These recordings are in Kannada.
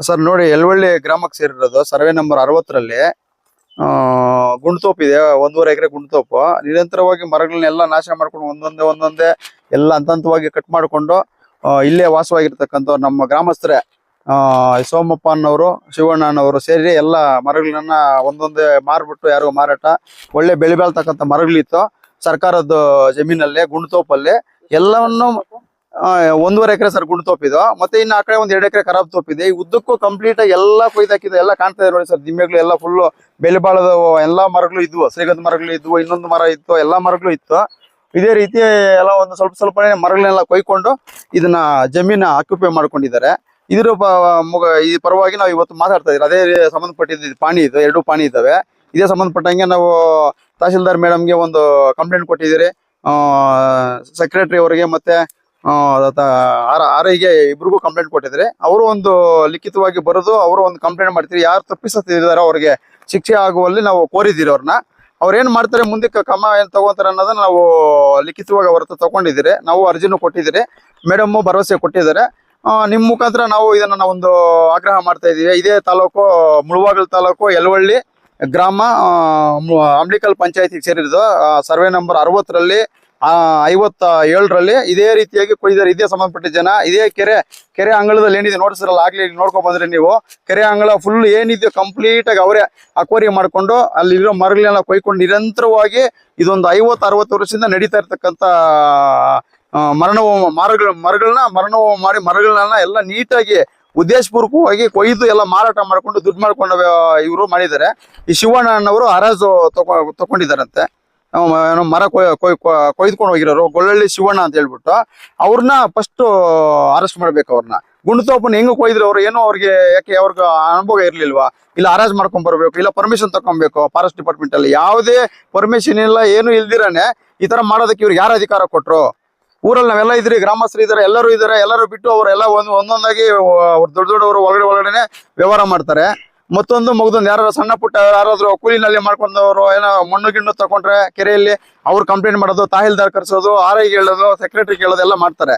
ಸರ್, ನೋಡಿ, ಎಲ್ವಳ್ಳಿ ಗ್ರಾಮಕ್ಕೆ ಸೇರಿರೋದು, ಸರ್ವೆ ನಂಬರ್ ಅರವತ್ತರಲ್ಲಿ ಗುಂಡ್ತೋಪ್ ಇದೆ, ಒಂದೂವರೆ ಎಕರೆ ಗುಂಡ್ತೋಪು. ನಿರಂತರವಾಗಿ ಮರಗಳನ್ನೆಲ್ಲ ನಾಶ ಮಾಡ್ಕೊಂಡು ಒಂದೊಂದೇ ಒಂದೊಂದೇ ಎಲ್ಲ ಹಂತ ಹಂತವಾಗಿ ಕಟ್ ಮಾಡಿಕೊಂಡು ಇಲ್ಲೇ ವಾಸವಾಗಿರ್ತಕ್ಕಂಥ ನಮ್ಮ ಗ್ರಾಮಸ್ಥರೇ ಸೋಮಪ್ಪ ಅನ್ನೋರು ಶಿವಣ್ಣನವರು ಸೇರಿ ಎಲ್ಲ ಮರಗಳನ್ನ ಒಂದೊಂದೇ ಮಾರ್ಬಿಟ್ಟು ಯಾರಿಗೂ ಮಾರಾಟ, ಒಳ್ಳೆ ಬೆಳೆ ಬೆಳ್ತಕ್ಕಂಥ ಮರಗಳಿತ್ತು. ಸರ್ಕಾರದ ಜಮೀನಲ್ಲಿ, ಗುಂಡ್ತೋಪಲ್ಲಿ ಎಲ್ಲವನ್ನು ಒಂದೂವರೆ ಎಕರೆ ಸರ್ ಗುಂಡು ತೋಪಿದು ಮತ್ತೆ ಇನ್ನು ಆ ಕಡೆ ಒಂದ್ ಎರಡು ಎಕರೆ ಖರಾಬ್ ತೋಪಿದೆ ಈ ಉದ್ದಕ್ಕೂ ಕಂಪ್ಲೀಟ್ ಕೊಯ್ದು ಕೊಯ್ದಾಕಿದೆ ಎಲ್ಲ ಕಾಣ್ತಾ ಇದೆ ನೋಡಿ ಸರ್. ದಿಮ್ಮೆಗಳು ಎಲ್ಲ ಫುಲ್ ಬೆಲೆ ಬಾಳದ, ಎಲ್ಲಾ ಮರಗಳು ಇದ್ವು. ಶ್ರೀಗಂಧ ಮರಗಳು ಇದ್ವು, ಇನ್ನೊಂದು ಮರ ಇತ್ತು, ಎಲ್ಲಾ ಮರಗಳು ಇತ್ತು. ಇದೇ ರೀತಿ ಎಲ್ಲ ಒಂದು ಸ್ವಲ್ಪ ಸ್ವಲ್ಪ ಮರಗಳನ್ನೆಲ್ಲ ಕೊಯ್ಕೊಂಡು ಇದನ್ನ ಜಮೀನ ಆಕ್ಯುಪೈ ಮಾಡ್ಕೊಂಡಿದ್ದಾರೆ. ಇದ್ರ ಈ ಪರವಾಗಿ ನಾವು ಇವತ್ತು ಮಾತಾಡ್ತಾ ಇದ್ದೀವಿ. ಅದೇ ಸಂಬಂಧಪಟ್ಟಿದ್ದು ಪಾಣಿ ಇದು, ಎರಡು ಪಾಣಿ ಇದ್ದಾವೆ. ಇದೇ ಸಂಬಂಧಪಟ್ಟಂಗೆ ನಾವು ತಹಸೀಲ್ದಾರ್ ಮೇಡಮ್ಗೆ ಒಂದು ಕಂಪ್ಲೇಂಟ್ ಕೊಟ್ಟಿದ್ದೀರಿ. ಸೆಕ್ರೆಟರಿ ಅವರಿಗೆ ಮತ್ತೆ ಆರ್, ಆರೈಗೆ ಇಬ್ರಿಗೂ ಕಂಪ್ಲೇಂಟ್ ಕೊಟ್ಟಿದ್ರೆ, ಅವರು ಒಂದು ಲಿಖಿತವಾಗಿ ಬರೆದು ಅವರು ಒಂದು ಕಂಪ್ಲೇಂಟ್ ಮಾಡ್ತೀರಿ, ಯಾರು ತಪ್ಪಿಸುತ್ತಿದ್ದಾರೆ ಅವ್ರಿಗೆ ಶಿಕ್ಷೆ ಆಗುವಲ್ಲಿ ನಾವು ಕೋರಿದ್ದೀರಿ ಅವ್ರನ್ನ. ಅವ್ರು ಏನ್ ಮಾಡ್ತಾರೆ, ಮುಂದಕ್ಕೆ ಕ್ರಮ ಏನು ತಗೋತಾರೆ ಅನ್ನೋದನ್ನ ನಾವು ಲಿಖಿತವಾಗಿ ಅವ್ರ ಹತ್ರ ತಗೊಂಡಿದ್ದೀರಿ. ನಾವು ಅರ್ಜಿನೂ ಕೊಟ್ಟಿದ್ದೀರಿ. ಮೇಡಮ್ಮು ಭರವಸೆ ಕೊಟ್ಟಿದ್ದಾರೆ. ನಿಮ್ಮ ನಿಮ್ ಮುಖಾಂತರ ನಾವು ಇದನ್ನ ಒಂದು ಆಗ್ರಹ ಮಾಡ್ತಾ ಇದೀವಿ. ಇದೇ ತಾಲೂಕು, ಮುಳುವಾಗಲ್ ತಾಲೂಕು, ಯಲವಳ್ಳಿ ಗ್ರಾಮ ಅಂಬ್ಲಿಕಲ್ ಪಂಚಾಯತಿಗೆ ಸೇರಿದ್ದು. ಸರ್ವೆ ನಂಬರ್ ಅರವತ್ತರಲ್ಲಿ ಐವತ್ತ ಏಳರಲ್ಲಿ ಇದೇ ರೀತಿಯಾಗಿ ಕೊಯ್ದಾರೆ ಇದೇ ಸಂಬಂಧಪಟ್ಟ ಜನ, ಇದೇ ಕೆರೆ ಕೆರೆ ಅಂಗಳದಲ್ಲಿ ಏನಿದೆ ನೋಡಿಸಿರಲ್ಲ, ಆಗ್ಲಿ ನೋಡ್ಕೊಂಡ್ ಬಂದ್ರೆ ನೀವು. ಕೆರೆ ಅಂಗಳ ಫುಲ್ ಏನಿದೆ ಕಂಪ್ಲೀಟ್ ಆಗಿ ಅವರೇ ಅಕ್ವರಿ ಮಾಡ್ಕೊಂಡು ಅಲ್ಲಿರೋ ಮರಗಳನ್ನ ಕೊಯ್ಕೊಂಡು ನಿರಂತರವಾಗಿ ಇದೊಂದು ಐವತ್ತು, ಅರವತ್ತು ವರ್ಷದಿಂದ ನಡೀತಾ ಇರ್ತಕ್ಕಂತ ಮರಣ ಮರಗಳ, ಮರಗಳನ್ನ ಮರಣವು ಮಾಡಿ ಮರಗಳನ್ನ ಎಲ್ಲ ನೀಟಾಗಿ ಉದ್ದೇಶಪೂರ್ವಕವಾಗಿ ಕೊಯ್ದು ಎಲ್ಲ ಮಾರಾಟ ಮಾಡ್ಕೊಂಡು ದುಡ್ಡು ಮಾಡ್ಕೊಂಡು ಇವರು ಮಾಡಿದ್ದಾರೆ. ಈ ಶಿವಣ್ಣ ಅನ್ನೋರು ಹರಾಜು ತಗೊ ತಗೊಂಡಿದ್ದಾರಂತೆ ಮರ ಕೊಯ್ ಕೊಯ್, ಕೊಯ್- ಕೊಯ್ದುಕೊಂಡು ಹೋಗಿರೋರು, ಗೊಳ್ಳಳ್ಳಿ ಶಿವಣ್ಣ ಅಂತ ಹೇಳ್ಬಿಟ್ಟು ಅವ್ರನ್ನ ಫಸ್ಟ್ ಅರೆಸ್ಟ್ ಮಾಡ್ಬೇಕು ಅವ್ರನ್ನ ಗುಂಡ್ತೋಪನ್ನ ಹೆಂಗ್ ಕೊಯ್ದ್ರು ಅವ್ರು, ಏನೋ ಅವ್ರಿಗೆ ಯಾಕೆ ಅವ್ರಿಗೆ ಅನುಭವ ಇರ್ಲಿಲ್ವಾ? ಇಲ್ಲ ಅರೇಂಜ್ ಮಾಡ್ಕೊಂಡ್ ಬರ್ಬೇಕು, ಇಲ್ಲ ಪರ್ಮಿಷನ್ ತಗೊಬೇಕು ಫಾರೆಸ್ಟ್ ಡಿಪಾರ್ಟ್ಮೆಂಟ್ ಅಲ್ಲಿ. ಯಾವುದೇ ಪರ್ಮಿಷನ್ ಇಲ್ಲ, ಏನು ಇಲ್ದಿರಾನೆ ಈ ತರ ಮಾಡೋದಕ್ಕೆ ಇವ್ರಿಗೆ ಯಾರು ಅಧಿಕಾರ ಕೊಟ್ರು? ಊರಲ್ಲಿ ನಾವೆಲ್ಲ ಇದ್ರಿ ಗ್ರಾಮಸ್ಥರು ಇದಾರೆ ಎಲ್ಲರೂ ಇದಾರೆ ಎಲ್ಲರೂ ಬಿಟ್ಟು ಅವರೆಲ್ಲ ಒಂದು, ಒಂದೊಂದಾಗಿ ಅವ್ರು ದೊಡ್ಡ ದೊಡ್ಡವರು ಒಳಗಡೆ ಒಳಗಡೆನೆ ವ್ಯವಹಾರ ಮಾಡ್ತಾರೆ. ಮತ್ತೊಂದು ಮಗದೊಂದು. ಯಾರು ಸಣ್ಣ ಪುಟ್ಟ ಯಾರಾದ್ರೂ ಕೂಲಿನಲ್ಲಿ ಮಾಡ್ಕೊಂಡವ್ರು, ಏನೋ ಮಣ್ಣು ಗಿಣ್ಣು ತಗೊಂಡ್ರೆ ಕೆರೆಯಲ್ಲಿ ಅವ್ರು ಕಂಪ್ಲೇಂಟ್ ಮಾಡೋದು ತಾಹಿಲ್ದಾರ್ ಕರ್ಸೋದು ಆರ್ ಐ ಹೇಳೋದು ಸೆಕ್ರೆಟರಿ ಕೇಳೋದು ಎಲ್ಲ ಮಾಡ್ತಾರೆ.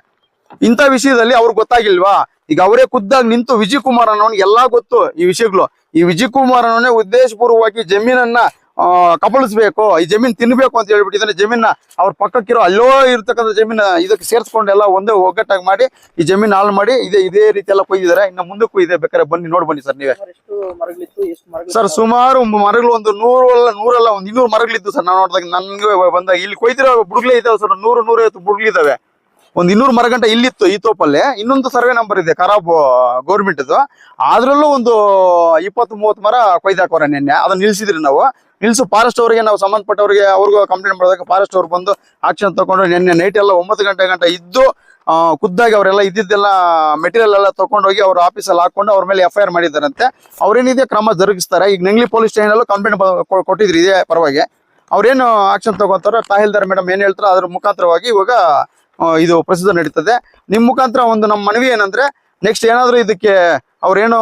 ಇಂಥ ವಿಷಯದಲ್ಲಿ ಅವ್ರಿಗೆ ಗೊತ್ತಾಗಿಲ್ವಾ? ಈಗ ಅವರೇ ಖುದ್ದಾಗಿ ನಿಂತು ವಿಜಯ್ ಕುಮಾರ್ ಅನ್ನೋನ್ ಎಲ್ಲಾ ಗೊತ್ತು ಈ ವಿಷಯಗಳು. ಈ ವಿಜಯ್ ಕುಮಾರ್ ಅನ್ನೋನೇ ಉದ್ದೇಶಪೂರ್ವವಾಗಿ ಜಮೀನನ್ನ ಕಬಳಿಸ್ಬೇಕು ಈ ಜಮೀನ್ ತಿನ್ಬೇಕು ಅಂತ ಹೇಳ್ಬಿಟ್ಟಿದ್ರೆ ಜಮೀನ ಅವ್ರ ಪಕ್ಕಕ್ಕಿರೋ ಅಲ್ಲೋ ಇರ್ತಕ್ಕಂಥ ಜಮೀನ ಇದಕ್ಕೆ ಸೇರ್ಸ್ಕೊಂಡು ಎಲ್ಲ ಒಂದೇ ಒಗ್ಗಟ್ಟಾಗಿ ಮಾಡಿ ಈ ಜಮೀನ್ ಹಾಳು ಮಾಡಿ ಇದೇ ಇದೇ ರೀತಿ ಎಲ್ಲ ಕೊಯ್ದಿದ್ದಾರೆ ಇನ್ನು ಮುಂದಕ್ಕೂ ಇದೆ. ಬೇಕಾದ್ರೆ ಬನ್ನಿ ನೋಡಿ ಬನ್ನಿ ಸರ್ ನೀವೇ. ಸರ್ ಸುಮಾರು ಮರಗಳು ಒಂದು ನೂರು ಅಲ್ಲ ನೂರಲ್ಲ ಒಂದು ಇನ್ನೂರು ಮರಗಳಿದ್ದು ಸರ್. ನಾನು ನೋಡಿದಾಗ ನನ್ಗೆ ಬಂದಾಗ ಇಲ್ಲಿ ಕೊಯ್ದಿರೋ ಬುಡ್ಗಳೇ ಇದಾವೆ ಸರ್. ನೂರು ನೂರೈವತ್ತು ಬುಡ್ಗಳಿದಾವೆ ಒಂದ್ ಇನ್ನೂರು ಮರ ಗಂಟೆ ಇಲ್ಲಿತ್ತು ಈ ತೋಪಲ್ಲಿ. ಇನ್ನೊಂದು ಸರ್ವೆ ನಂಬರ್ ಇದೆ ಖರಾಬ್ ಗೌರ್ಮೆಂಟ್ ಅದ್ರಲ್ಲೂ ಒಂದು ಇಪ್ಪತ್ತು ಮೂವತ್ತು ಮರ ಕೊಯ್ದಾಕೋರೆ ನಿನ್ನೆ. ಅದನ್ನ ನಿಲ್ಸಿದ್ರಿ ನಾವು. ನಿಲ್ಸು, ಫಾರೆಸ್ಟ್ ಅವರಿಗೆ ನಾವು ಸಂಬಂಧಪಟ್ಟವರಿಗೆ ಅವ್ರಿಗೂ ಕಂಪ್ಲೇಂಟ್ ಮಾಡಿದಾಗ ಫಾರೆಸ್ಟ್ ಅವ್ರು ಬಂದು ಆಕ್ಷನ್ ತಗೊಂಡು ನಿನ್ನೆ ನೈಟ್ ಎಲ್ಲ ಒಂಬತ್ತು ಗಂಟೆ ಗಂಟೆ ಇದ್ದು ಖುದ್ದಾಗಿ ಅವರೆಲ್ಲ ಇದ್ದಿದ್ದೆಲ್ಲ ಮೆಟೀರಿಯಲ್ ಎಲ್ಲ ತಗೊಂಡೋಗಿ ಅವ್ರ ಆಫೀಸಲ್ಲಿ ಹಾಕೊಂಡು ಅವ್ರ ಮೇಲೆ ಎಫ್ ಐ ಆರ್ ಮಾಡಿದ್ದಾರಂತೆ. ಅವ್ರೇನಿದೆ ಕ್ರಮ ಜರುಗಿಸ್ತಾರೆ. ಈಗ ನೆಂಗ್ಲಿ ಪೊಲೀಸ್ ಸ್ಟೇಷನಲ್ಲೂ ಕಂಪ್ಲೇಂಟ್ ಕೊಟ್ಟಿದ್ರಿ ಇದೇ ಪರವಾಗಿ. ಅವ್ರೇನು ಆಕ್ಷನ್ ತಗೋತಾರೋ ತಾಹಿಲ್ದಾರ್ ಮೇಡಮ್ ಏನ್ ಹೇಳ್ತಾರೋ ಅದ್ರ ಮುಖಾಂತರವಾಗಿ ಇವಾಗ ಇದು ಪ್ರಸಿದ್ಧ ನಡೀತದೆ. ನಿಮ್ಮ ಮುಖಾಂತರ ಒಂದು ನಮ್ಮ ಮನವಿ ಏನಂದ್ರೆ ನೆಕ್ಸ್ಟ್ ಏನಾದ್ರು ಇದಕ್ಕೆ ಅವ್ರೇನು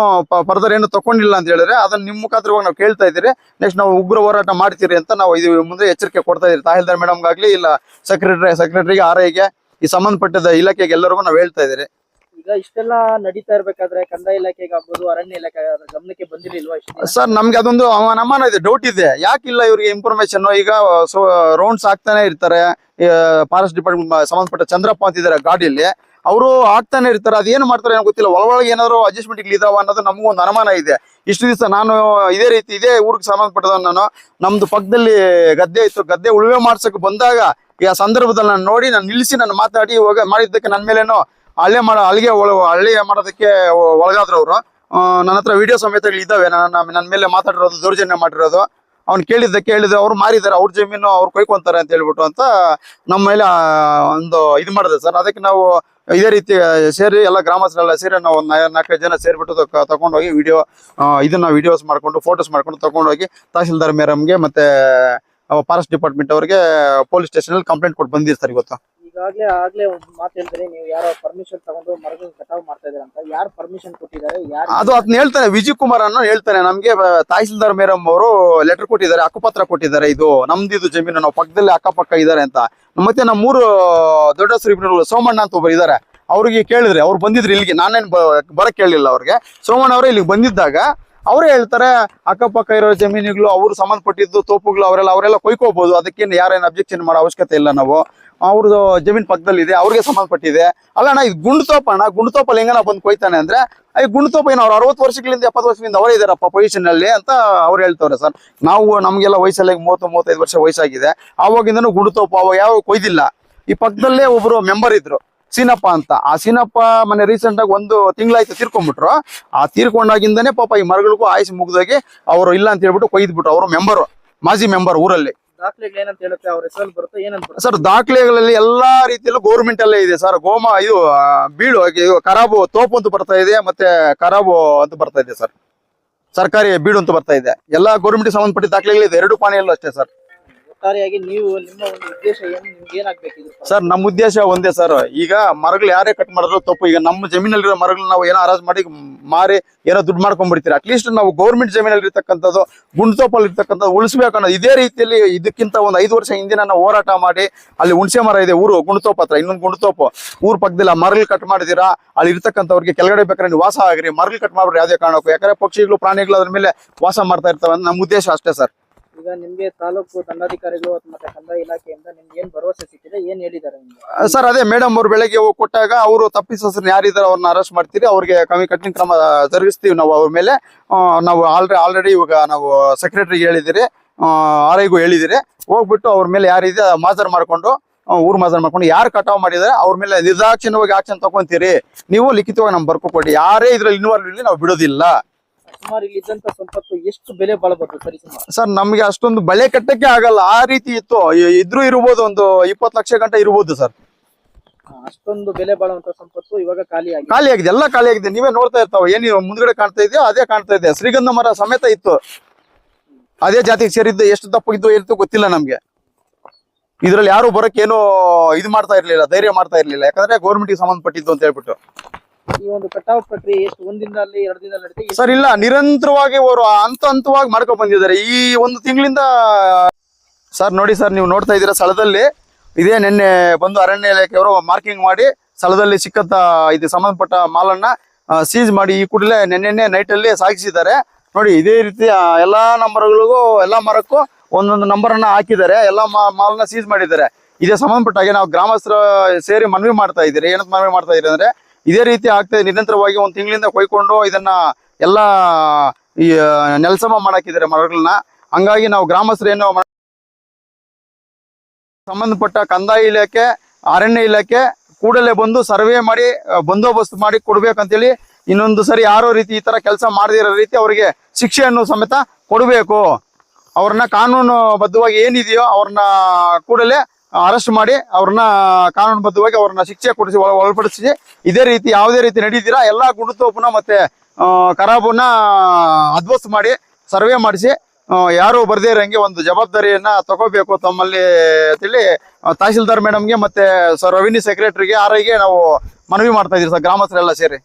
ಫರ್ದರ್ ಏನು ತಗೊಂಡಿಲ್ಲ ಅಂತ ಹೇಳಿದ್ರೆ, ಅದನ್ನ ನಿಮ್ಮ ಮುಖಾಂತರ ನಾವು ಕೇಳ್ತಾ ಇದ್ದೀರಿ. ನೆಕ್ಸ್ಟ್ ನಾವು ಉಗ್ರ ಹೋರಾಟ ಮಾಡ್ತೀರಿ ಅಂತ ನಾವು ಇದು ಮುಂದೆ ಎಚ್ಚರಿಕೆ ಕೊಡ್ತಾ ಇದ್ದೀರಿ. ತಹಸೀಲ್ದಾರ್ ಮೇಡಮ್ಗಾಗ್ಲಿ ಇಲ್ಲ ಸೆಕ್ರೆಟರಿ ಸೆಕ್ರೆಟರಿಗೆ ಆರ್ ಐಗೆ ಈ ಸಂಬಂಧಪಟ್ಟದ ಇಲಾಖೆಗೆ ಎಲ್ಲರಿಗೂ ನಾವು ಹೇಳ್ತಾ ಇದ್ದೀರಿ. ಈಗ ಇಷ್ಟೆಲ್ಲ ನಡೀತಾ ಇರ್ಬೇಕಾದ್ರೆ ಕಂದಾಯ ಇಲಾಖೆಗೆ ಆಗ್ಬೋದು, ಅರಣ್ಯ ಇಲಾಖೆ ಗಮನಕ್ಕೆ ಬಂದಿರಲಿಲ್ವಾ ಸರ್, ನಮ್ಗೆ ಅದೊಂದು ಅನುಮಾನ ಇದೆ ಡೌಟ್ ಇದೆ. ಯಾಕಿಲ್ಲ ಇವ್ರಿಗೆ ಇನ್ಫಾರ್ಮೇಶನ್ ಈಗ ರೌಂಡ್ಸ್ ಆಗ್ತಾನೆ ಇರ್ತಾರೆ. ಫಾರೆಸ್ಟ್ ಡಿಪಾರ್ಟ್ಮೆಂಟ್ ಸಂಬಂಧಪಟ್ಟ ಚಂದ್ರಪ್ಪ ಅಂತ ಇದಾರೆ ಗಾಡಿಯಲ್ಲಿ. ಅವರು ಆಗ್ತಾನೆ ಇರ್ತಾರೆ. ಅದೇನು ಮಾಡ್ತಾರೆ ಏನೋ ಗೊತ್ತಿಲ್ಲ. ಒಳಗೊಳಗೆ ಏನಾದ್ರು ಅಡ್ಜಸ್ಟ್ಮೆಂಟ್ ಇದಾವ ಅನ್ನೋದು ನಮಗೂ ಒಂದು ಅನುಮಾನ ಇದೆ. ಇಷ್ಟು ದಿವಸ ನಾನು ಇದೇ ರೀತಿ, ಇದೇ ಊರಿಗೆ ಸಂಬಂಧಪಟ್ಟದ ನಾನು. ನಮ್ದು ಪಕ್ಕದಲ್ಲಿ ಗದ್ದೆ ಇತ್ತು. ಗದ್ದೆ ಉಳುವೆ ಮಾಡ್ಸಕ್ಕೆ ಬಂದಾಗ ಈ ಸಂದರ್ಭದಲ್ಲಿ ನಾನು ನೋಡಿ, ನಾನು ನಿಲ್ಲಿಸಿ ನಾನು ಮಾತಾಡಿ ಇವಾಗ ಮಾಡಿದ್ದಕ್ಕೆ ನನ್ನ ಮೇಲೇನೋ ಹಳ್ಳಿ ಮಾಡ, ಅಲ್ಲಿಗೆ ಹಳ್ಳಿ ಮಾಡೋದಕ್ಕೆ ಒಳಗಾದ್ರು ಅವರು. ನನ್ನ ಹತ್ರ ವಿಡಿಯೋ ಸಮೇತಗಳು ಇದ್ದಾವೆ. ನನ್ನ ಮೇಲೆ ಮಾತಾಡಿರೋದು, ದೌರ್ಜನ್ಯ ಮಾಡಿರೋದು. ಅವ್ನು ಕೇಳಿದ್ದಕ್ಕೆ ಹೇಳಿದ್ರೆ ಅವ್ರು ಮಾರಿದ್ದಾರೆ. ಅವ್ರ ಜಮೀನು ಅವ್ರು ಕೊಯ್ಕೊಂತಾರೆ ಅಂತ ಹೇಳ್ಬಿಟ್ಟು ಅಂತ ನಮ್ಮ ಮೇಲೆ ಒಂದು ಇದು ಮಾಡಿದೆ ಸರ್. ಅದಕ್ಕೆ ನಾವು ಇದೇ ರೀತಿ ಸೇರಿ ಎಲ್ಲ ಗ್ರಾಮಸ್ಥರೆಲ್ಲ ಸೇರಿ ನಾವು ಒಂದು ನಾಲ್ಕೈದು ಜನ ಸೇರಿಬಿಟ್ಟು ತಗೊಂಡೋಗಿ ವಿಡಿಯೋ ಇದನ್ನ ವಿಡಿಯೋಸ್ ಮಾಡ್ಕೊಂಡು ಫೋಟೋಸ್ ಮಾಡ್ಕೊಂಡು ತಗೊಂಡೋಗಿ ತಹಸೀಲ್ದಾರ್ ಮೇಡಮ್ಗೆ ಮತ್ತೆ ಫಾರೆಸ್ಟ್ ಡಿಪಾರ್ಟ್ಮೆಂಟ್ ಅವರಿಗೆ ಪೊಲೀಸ್ ಸ್ಟೇಷನ್ ಅಲ್ಲಿ ಕಂಪ್ಲೇಂಟ್ ಕೊಟ್ಟು ಬಂದಿರ್ತಾರೆ ಸರ್ ಇವತ್ತು. ಈಗಾಗ್ಲೇ ಆಗ್ಲೇ ಒಂದು ಮಾತು ಹೇಳ್ತಾರೆ ನೀವು ಯಾರೋ ಪರ್ಮಿಷನ್ ತಗೊಂಡು ಮರಗಳನ್ನ ಕಟಾವ್ ಮಾಡ್ತಾ ಇದ್ದಾರೆ ಅಂತ. ಯಾರು ಪರ್ಮಿಷನ್ ಕೊಟ್ಟಿದ್ದಾರೆ, ಯಾರು ಅದು ಅದನ್ನ ಹೇಳ್ತಾನೆ ವಿಜಯ್ ಕುಮಾರ್ ಅನ್ನೋ ಹೇಳ್ತಾನೆ ನಮ್ಗೆ ತಹಸೀಲ್ದಾರ್ ಮೇರಮ್ ಅವರು ಲೆಟರ್ ಕೊಟ್ಟಿದ್ದಾರೆ ಹಕ್ಕುಪತ್ರ ಕೊಟ್ಟಿದ್ದಾರೆ ಇದು. ನಮ್ದಿದು ಜಮೀನು, ನಾವು ಪಕ್ಕದಲ್ಲಿ ಅಕ್ಕಪಕ್ಕ ಇದ್ದಾರೆ ಅಂತ. ಮತ್ತೆ ನಮ್ಮ ಮೂರು ದೊಡ್ಡ ಶ್ರೀಗಳು ಸೋಮಣ್ಣ ಅಂತ ಒಬ್ಬರು ಇದ್ದಾರೆ ಅವ್ರಿಗೆ ಕೇಳಿದ್ರೆ, ಅವ್ರು ಬಂದಿದ್ರು ಇಲ್ಲಿಗೆ. ನಾನೇನು ಬರಕ್ಕೆ ಕೇಳಲಿಲ್ಲ ಅವ್ರಿಗೆ. ಸೋಮಣ್ಣ ಅವರೇ ಇಲ್ಲಿಗೆ ಬಂದಿದ್ದಾಗ ಅವರೇ ಹೇಳ್ತಾರೆ, ಅಕ್ಕಪಕ್ಕ ಇರೋ ಜಮೀನುಗಳು, ಅವ್ರು ಸಂಬಂಧಪಟ್ಟಿದ್ದು ತೋಪುಗಳು, ಅವರೆಲ್ಲ ಅವರೆಲ್ಲ ಕೊಯ್ಕೋಬಹುದು ಅದಕ್ಕೇನು ಯಾರೇನು ಅಬ್ಜೆಕ್ಷನ್ ಮಾಡೋ ಅವಶ್ಯಕತೆ ಇಲ್ಲ ನಾವು. ಅವ್ರದ್ದು ಜಮೀನ್ ಪಕ್ಕದಲ್ಲಿದೆ, ಅವ್ರಿಗೆ ಸಂಬಂಧಪಟ್ಟಿದೆ. ಅಲ್ಲ ಅಣ್ಣ, ಇದು ಗುಂಡ್ತೋಪ ಅಣ್ಣ. ಗುಂಡ್ತೋಪಲ್ಲಿ ಹೆಂಗನ ಬಂದು ಕೊಯ್ತಾನೆ ಅಂದ್ರೆ ಈ ಗುಂಡ್ತೋಪ ಏನು ಅವ್ರು ಅರವತ್ತು ವರ್ಷಗಳಿಂದ, ಎಪ್ಪತ್ತು ವರ್ಷದಿಂದ ಅವರೇ ಇದಾರಪ್ಪ ಪೊಸಿಷನ್ ಅಲ್ಲಿ ಅಂತ ಅವ್ರು ಹೇಳ್ತವ್ರೆ ಸರ್. ನಾವು ನಮಗೆಲ್ಲ ವಯಸ್ಸಲ್ಲಿ ಮೂವತ್ತು, ಮೂವತ್ತೈದು ವರ್ಷ ವಯಸ್ಸಾಗಿದೆ. ಆವಾಗಿಂದನೂ ಗುಂಡ್ತೋಪ ಅವಾಗ ಯಾವ ಕೊಯ್ದಿಲ್ಲ. ಈ ಪಕ್ಕದಲ್ಲೇ ಒಬ್ರು ಮೆಂಬರ್ ಇದ್ರು. ಸೀನಪ್ಪ ಅಂತ. ಆ ಸೀನಪ್ಪ ಮನೆ ರೀಸೆಂಟ್ ಆಗಿ ಒಂದು ತಿಂಗಳಾಯ್ತು ತೀರ್ಕೊಂಡ್ಬಿಟ್ರು. ಆ ತೀರ್ಕೊಂಡಾಗಿಂದನೇ ಪಾಪ ಈ ಮರಗಳಿಗೂ ಆಯುಷ್ ಮುಗ್ದೋಗಿ ಅವರು ಇಲ್ಲ ಅಂತ ಹೇಳ್ಬಿಟ್ಟು ಕೊಯ್ದ್ಬಿಟ್ರು. ಅವರು ಮೆಂಬರ್ ಮಾಜಿ ಮೆಂಬರ್ ಊರಲ್ಲಿ. ಸರ್ ದಾಖಲೆಗಳಲ್ಲಿ ಎಲ್ಲಾ ರೀತಿಯಲ್ಲೂ ಗೌರ್ಮೆಂಟ್ ಅಲ್ಲೇ ಇದೆ. ಸರ್ ಗೋಮ ಇದು ಬೀಳು ಇದು ಖರಾಬು ತೋಪು ಅಂತ ಬರ್ತಾ ಇದೆ ಮತ್ತೆ ಕರಾಬು ಅಂತ ಬರ್ತಾ ಇದೆ ಸರ್. ಸರ್ಕಾರಿ ಬೀಡು ಅಂತ ಬರ್ತಾ ಇದೆ. ಎಲ್ಲಾ ಗೌರ್ಮೆಂಟ್ ಸಂಬಂಧಪಟ್ಟ ದಾಖಲೆಗಳಿದೆ. ಎರಡು ಪಾಣಿಯಲ್ಲೂ ಅಷ್ಟೇ ಸರ್. ಒಟ್ಟಾರೆಯಾಗಿ ನೀವು ನಿಮ್ಮ ಒಂದು ಉದ್ದೇಶ ಏನು, ನಿಮ್ಗೆ ಏನಾಗ್ಬೇಕಿದ್ರು ಸರ್, ನಮ್ಮ ಉದ್ದೇಶ ಒಂದೇ ಸರ್. ಈಗ ಮರಗಳು ಯಾರೇ ಕಟ್ ಮಾಡಿದ್ರು ತಪ್ಪು. ಈಗ ನಮ್ಮ ಜಮೀನಲ್ಲಿರೋ ಮರಗಳು ನಾವು ಏನೋ ಹರಾಜ್ ಮಾಡಿ, ಮಾರಿ, ಏನೋ ದುಡ್ಡು ಮಾಡ್ಕೊಂಡ್ಬಿಡ್ತೀರಿ? ಅಟ್ಲೀಸ್ಟ್ ನಾವು ಗೌರ್ಮೆಂಟ್ ಜಮೀನಲ್ಲಿ ಇರ್ತಕ್ಕಂಥದ್ದು ಗುಂಡ್ತೋಪಲ್ಲಿ ಇರ್ತಕ್ಕಂಥದ್ದು ಉಳಿಸ್ಬೇಕು ಅನ್ನೋದು ಇದೇ ರೀತಿಯಲ್ಲಿ ಇದಕ್ಕಿಂತ ಒಂದು ಐದು ವರ್ಷ ಹಿಂದಿನ ನಾವು ಹೋರಾಟ ಮಾಡಿ, ಅಲ್ಲಿ ಹುಣಸೆ ಮರ ಇದೆ, ಊರು ಗುಂಡ್ತೋಪ ಹತ್ರ, ಇನ್ನೊಂದು ಗುಂಡ್ತೋಪು ಊರ್ ಪಕ್ಕದಲ್ಲಿ ಆ ಮರಗಳು ಕಟ್ ಮಾಡಿದಿರಾ ಅಲ್ಲಿ ಇರ್ತಕ್ಕಂಥವ್ರಿಗೆ ಕೆಳಗಡೆ ಬೇಕಾದ್ರೆ ನೀವು ವಾಸ ಆಗ್ರಿ. ಮರಗಳು ಕಟ್ ಮಾಡ್ಬಿಡ್ರಿ ಯಾವುದೇ ಕಾರಣಕ್ಕೂ. ಯಾಕಂದ್ರೆ ಪಕ್ಷಿಗಳು, ಪ್ರಾಣಿಗಳು ಅದ್ರ ಮೇಲೆ ವಾಸ ಮಾಡ್ತಾ ಇರ್ತವೆ ನಮ್ಮ ಉದ್ದೇಶ ಅಷ್ಟೇ ಸರ್. ಈಗ ನಿಮ್ಗೆ ತಾಲೂಕು ದಂಡಾಧಿಕಾರಿಗಳು ಮತ್ತೆ ಕಂದಾಯ ಇಲಾಖೆಯಿಂದ ನಿಮ್ಗೆ ಏನ್ ಭರವಸೆ ಸಿಕ್ಕಿದೆ? ಏನ್ ಹೇಳಿದ್ದಾರೆ ಸರ್, ಅದೇ ಮೇಡಮ್ ಅವ್ರು ಬೆಳಗ್ಗೆ ಹೋಗಿ ಕೊಟ್ಟಾಗ ಅವರು ತಪ್ಪಿಸೋಸ್ಕರ ಯಾರಿದ್ದಾರೆ ಅವ್ರನ್ನ ಅರೆಸ್ಟ್ ಮಾಡ್ತೀರಿ, ಅವ್ರಿಗೆ ಕಮ್ಮಿ ಕಠಿಣ ಕ್ರಮ ಜರುಗಿಸ್ತೀವಿ ನಾವು ಅವ್ರ ಮೇಲೆ. ನಾವು ಆಲ್ರೆ ಆಲ್ರೆಡಿ ಇವಾಗ ನಾವು ಸೆಕ್ರೆಟರಿಗೆ ಹೇಳಿದಿರಿ ಆರ್ ಐಗೂ ಹೇಳಿದಿರಿ. ಹೋಗ್ಬಿಟ್ಟು ಅವ್ರ ಮೇಲೆ ಯಾರಿದೆ ಮಾಜರ್ ಮಾಡ್ಕೊಂಡು ಊರು ಮಾಜರ್ ಮಾಡ್ಕೊಂಡು ಯಾರು ಕಟಾವ್ ಮಾಡಿದಾರೆ, ಅವ್ರ ಮೇಲೆ ನಿರ್ದಾಕ್ಷಿಣ್ಯವಾಗಿ ಆಕ್ಷನ್ ತಗೊಂತೀರಿ ನೀವು ಲಿಖಿತವಾಗಿ ನಮ್ಗೆ ಬರ್ಕೊಕೊಡಿ ಯಾರೇ ಇದ್ರಲ್ಲಿ ಇನ್ವಾಲ್ವ್ ಇಲ್ಲಿ ನಾವು ಬಿಡೋದಿಲ್ಲ. ಸುಮಾರು ಇಲ್ಲಿ ಇದ್ದಂತ ಸಂಪತ್ತು ಎಷ್ಟು ಬೆಲೆ ಬಾಳಬಹುದು ಸರಿ ಸುಮಾರು ಸರ್ ನಮ್ಗೆ ಅಷ್ಟೊಂದು ಬಳೆ ಕಟ್ಟಕ್ಕೆ ಆಗಲ್ಲ. ಆ ರೀತಿ ಇತ್ತು. ಇದ್ರು ಇರಬಹುದು ಇರ್ಬೋದು ಒಂದು ಇಪ್ಪತ್ತು ಲಕ್ಷ ಗಂಟೆ ಇರ್ಬೋದು ಸರ್. ಅಷ್ಟೊಂದು ಬೆಲೆ ಬಾಳುವಂತ ಸಂಪತ್ತು ಇವಾಗ ಖಾಲಿ ಆಗಿದೆ. ಖಾಲಿ ಆಗಿದೆ. ಎಲ್ಲ ಖಾಲಿ ಆಗಿದೆ. ನೀವೇ ನೋಡ್ತಾ ಇರ್ತಾವ. ಏನ್ ಮುಂದ್ಗಡೆ ಕಾಣ್ತಾ ಇದೆಯೋ ಅದೇ ಕಾಣ್ತಾ ಇದೆ. ಶ್ರೀಗಂಧ ಮರ ಸಮೇತ ಇತ್ತು. ಅದೇ ಜಾತಿಗೆ ಸೇರಿದ್ದು ಎಷ್ಟು ತಪ್ಪು ಇದ್ದು ಇತ್ತು ಗೊತ್ತಿಲ್ಲ ನಮ್ಗೆ. ಇದ್ರಲ್ಲಿ ಯಾರು ಬರಕ್ಕೆ ಏನು ಇದು ಮಾಡ್ತಾ ಇರ್ಲಿಲ್ಲ ಧೈರ್ಯ ಮಾಡ್ತಾ ಇರ್ಲಿಲ್ಲ. ಯಾಕಂದ್ರೆ ಗೌರ್ಮೆಂಟ್ಗೆ ಸಂಬಂಧಪಟ್ಟಿದ್ದು ಅಂತ ಹೇಳ್ಬಿಟ್ಟು. ಈ ಒಂದು ಕಟಾವ್ ಪ್ರಕ್ರಿಯೆ ಎಷ್ಟು? ಒಂದಿನದಲ್ಲಿ, ಎರಡು ದಿನ ಸರ್, ಇಲ್ಲ, ನಿರಂತರವಾಗಿ ಅವರು ಹಂತ ಹಂತವಾಗಿ ಮಾಡ್ಕೊಂಡ್ ಬಂದಿದ್ದಾರೆ. ಈ ಒಂದು ತಿಂಗಳಿಂದ, ಸರ್, ನೋಡಿ ಸರ್, ನೀವು ನೋಡ್ತಾ ಇದ್ದೀರಾ ಸ್ಥಳದಲ್ಲಿ. ಇದೇ ನಿನ್ನೆ ಬಂದು ಅರಣ್ಯ ಇಲಾಖೆಯವರು ಮಾರ್ಕಿಂಗ್ ಮಾಡಿ ಸ್ಥಳದಲ್ಲಿ ಸಿಕ್ಕಂತ ಇದು ಸಂಬಂಧಪಟ್ಟ ಮಾಲನ್ನ ಸೀಜ್ ಮಾಡಿ ಈ ಕೂಡಲೇ ನಿನ್ನೆ ನೈಟ್ ಅಲ್ಲಿ ಸಾಗಿಸಿದ್ದಾರೆ. ನೋಡಿ, ಇದೇ ರೀತಿ ಎಲ್ಲಾ ನಂಬರ್ಗಳಿಗೂ, ಎಲ್ಲಾ ಮರಕ್ಕೂ ಒಂದೊಂದು ನಂಬರ್ ಅನ್ನ ಹಾಕಿದ್ದಾರೆ. ಎಲ್ಲಾ ಮಾಲನ್ನ ಸೀಜ್ ಮಾಡಿದ್ದಾರೆ. ಇದೇ ಸಂಬಂಧಪಟ್ಟ ಹಾಗೆ ನಾವು ಗ್ರಾಮಸ್ಥರ ಸೇರಿ ಮನವಿ ಮಾಡ್ತಾ ಇದ್ದೀರಿ. ಏನಂತ ಮನವಿ ಮಾಡ್ತಾ ಇದ್ದೀರಿ ಅಂದ್ರೆ ಇದೇ ರೀತಿ ಆಗ್ತಾ ಇದೆ. ನಿರಂತರವಾಗಿ ಒಂದು ತಿಂಗಳಿಂದ ಕೊಯ್ಕೊಂಡು ಇದನ್ನ ಎಲ್ಲ ಈ ನೆಲಸಮ ಮಾಡಾಕಿದ್ದಾರೆ ಮರಗಳನ್ನ ಹಂಗಾಗಿ ನಾವು ಗ್ರಾಮಸ್ಥರು ಏನು ಮಾಡ್- ಸಂಬಂಧಪಟ್ಟ ಕಂದಾಯ ಇಲಾಖೆ, ಅರಣ್ಯ ಇಲಾಖೆ ಕೂಡಲೇ ಬಂದು ಸರ್ವೆ ಮಾಡಿ ಬಂದೋಬಸ್ತ್ ಮಾಡಿ ಕೊಡ್ಬೇಕಂತೇಳಿ ಇನ್ನೊಂದು ಸರಿ ಯಾರೋ ರೀತಿ ಈ ತರ ಕೆಲಸ ಮಾಡದಿರೋ ರೀತಿ ಅವರಿಗೆ ಶಿಕ್ಷೆಯನ್ನು ಸಮೇತ ಕೊಡಬೇಕು. ಅವ್ರನ್ನ ಕಾನೂನು ಬದ್ಧವಾಗಿ ಏನಿದೆಯೋ ಅವ್ರನ್ನ ಕೂಡಲೇ ಅರೆಸ್ಟ್ ಮಾಡಿ ಅವ್ರನ್ನ ಕಾನೂನುಬದ್ಧವಾಗಿ ಅವ್ರನ್ನ ಶಿಕ್ಷೆ ಕೊಡಿಸಿ ಒಳ- ಒಳಪಡಿಸಿ ಇದೇ ರೀತಿ ಯಾವುದೇ ರೀತಿ ನಡೀತೀರಾ ಎಲ್ಲಾ ಗುಣತೋಪನ ಮತ್ತೆ ಕರಾಬನ್ನ ಅಧ್ವಸ್ತ್ ಮಾಡಿ ಸರ್ವೆ ಮಾಡಿಸಿ ಯಾರು ಬರ್ದೇ ಇರಂಗೆ ಒಂದು ಜವಾಬ್ದಾರಿಯನ್ನ ತಗೋಬೇಕು ತಮ್ಮಲ್ಲಿ ಅಂತೇಳಿ ಆ, ತಹಸೀಲ್ದಾರ್ ಮೇಡಮ್ಗೆ ಮತ್ತೆ ಸರ್ ರೆವಿನ್ಯೂ ಸೆಕ್ರೆಟರಿಗೆ ಆರೈಗೆ ನಾವು ಮನವಿ ಮಾಡ್ತಾ ಇದೀವಿ ಸರ್ ಗ್ರಾಮಸ್ಥರೆಲ್ಲ ಸೇರಿ.